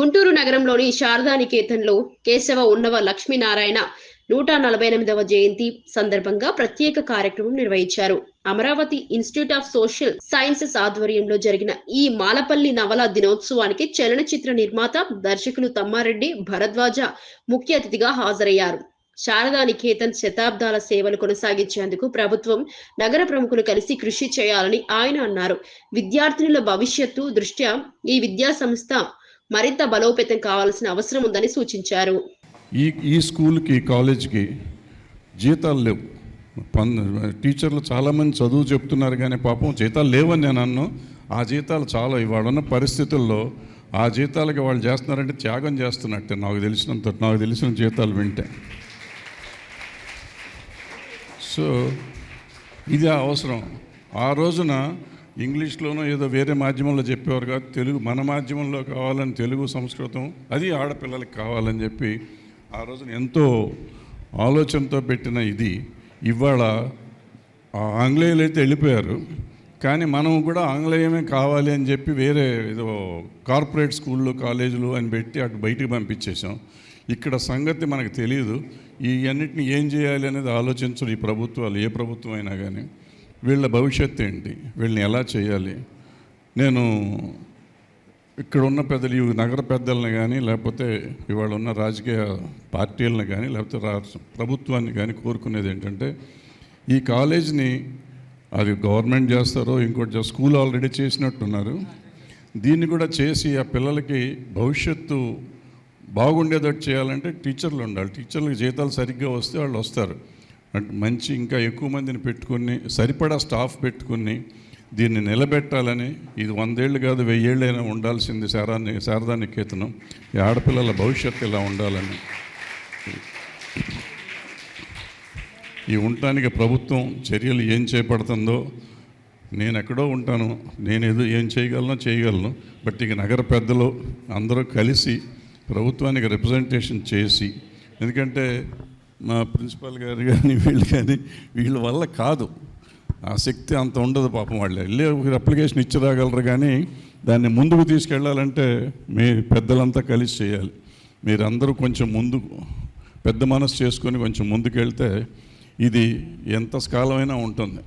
గుంటూరు నగరంలోని శారదానికేతన్లో కేశవ ఉన్నవ లక్ష్మీనారాయణ నూట నలభై ఎనిమిదవ జయంతి సందర్భంగా ప్రత్యేక కార్యక్రమం నిర్వహించారు. Amaravati institute of social sciences ఆధ్వర్యంలో జరిగిన ఈ మాలపల్లి నవల దినోత్సవానికి చలనచిత్ర నిర్మాత దర్శకులు తమ్మారెడ్డి భరద్వాజ ముఖ్య అతిథిగా హాజరయ్యారు. శారదా నికేతన్ శతాబ్దాల సేవలు కొనసాగించేందుకు ప్రభుత్వం నగర ప్రముఖులు కలిసి కృషి చేయాలని ఆయన అన్నారు. విద్యార్థినుల భవిష్యత్తు దృష్ట్యా ఈ విద్యా సంస్థ మరింత బలోపేతం కావాల్సిన అవసరం ఉందని సూచించారు. ఈ ఈ స్కూల్కి కాలేజ్కి జీతాలు లేవు. టీచర్లు చాలామంది చదువు చెప్తున్నారు కానీ పాపం జీతాలు లేవని నేను అన్ను. ఆ జీతాలు చాలా ఇవాడున్న పరిస్థితుల్లో ఆ జీతాలకి వాళ్ళు చేస్తున్నారంటే త్యాగం చేస్తున్నట్టే. నాకు తెలిసినంత నాకు తెలిసిన జీతాలు వింటే. సో ఇది అవసరం. ఆ రోజున ఇంగ్లీష్లోనో ఏదో వేరే మాధ్యమంలో చెప్పేవారు కాదు. తెలుగు మన మాధ్యమంలో కావాలని తెలుగు సంస్కృతం అది ఆడపిల్లలకి కావాలని చెప్పి ఆ రోజున ఎంతో ఆలోచనతో పెట్టిన ఇది. ఇవాళ ఆంగ్లేయులు అయితే వెళ్ళిపోయారు. కానీ మనం కూడా ఆంగ్లేయమే కావాలి అని చెప్పి వేరే ఏదో కార్పొరేట్ స్కూళ్ళు కాలేజీలు అని పెట్టి అటు బయటికి పంపించేసాం ఇక్కడ సంగతి మనకు తెలియదు ఈ అన్నిటిని ఏం చేయాలి అనేది ఆలోచించరు ఈ ప్రభుత్వాలు ఏ ప్రభుత్వం అయినా కానీ వీళ్ళ భవిష్యత్తు ఏంటి? వీళ్ళని ఎలా చేయాలి? నేను ఇక్కడ ఉన్న పెద్దలు ఈ నగర పెద్దలను కానీ లేకపోతే ఇవాళ ఉన్న రాజకీయ పార్టీలను కానీ లేకపోతే రా- ప్రభుత్వాన్ని కానీ కోరుకునేది ఏంటంటే ఈ కాలేజ్ని అది గవర్నమెంట్ చేస్తారో ఇంకోటి స్కూల్ ఆల్రెడీ చేసినట్టున్నారు. దీన్ని కూడా చేసి ఆ పిల్లలకి భవిష్యత్తు బాగుండేటట్టు చేయాలంటే టీచర్లు ఉండాలి. టీచర్లకు జీతాలు సరిగ్గా వస్తే వాళ్ళు వస్తారు. మంచి ఇంకా ఎక్కువ మందిని పెట్టుకుని సరిపడా స్టాఫ్ పెట్టుకుని దీన్ని నిలబెట్టాలని ఇది వందేళ్ళు కాదు వెయ్యేళ్ళైనా ఉండాల్సింది శారాన్ని శారదా నికేతనం. ఈ ఆడపిల్లల భవిష్యత్తు ఇలా ఉండాలని. ఈ ఉండటానికి ప్రభుత్వం చర్యలు ఏం చేపడుతుందో నేను ఎక్కడో ఉంటాను. నేను ఏదో ఏం చేయగలను చేయగలను. బట్ ఇక నగర పెద్దలు అందరూ కలిసి ప్రభుత్వానికి రిప్రజెంటేషన్ చేసి ఎందుకంటే మా ప్రిన్సిపాల్ గారు కానీ వీళ్ళు కానీ వీళ్ళ వల్ల కాదు. ఆ శక్తి అంత ఉండదు పాపం వాళ్ళు. వెళ్ళి ఒక అప్లికేషన్ ఇచ్చి రాగలరు కానీ దాన్ని ముందుకు తీసుకెళ్ళాలంటే మీ పెద్దలంతా కలిసి చేయాలి. మీరందరూ కొంచెం ముందుకు పెద్ద మనసు చేసుకొని కొంచెం ముందుకెళ్తే ఇది ఎంత కాలమైనా ఉంటుంది.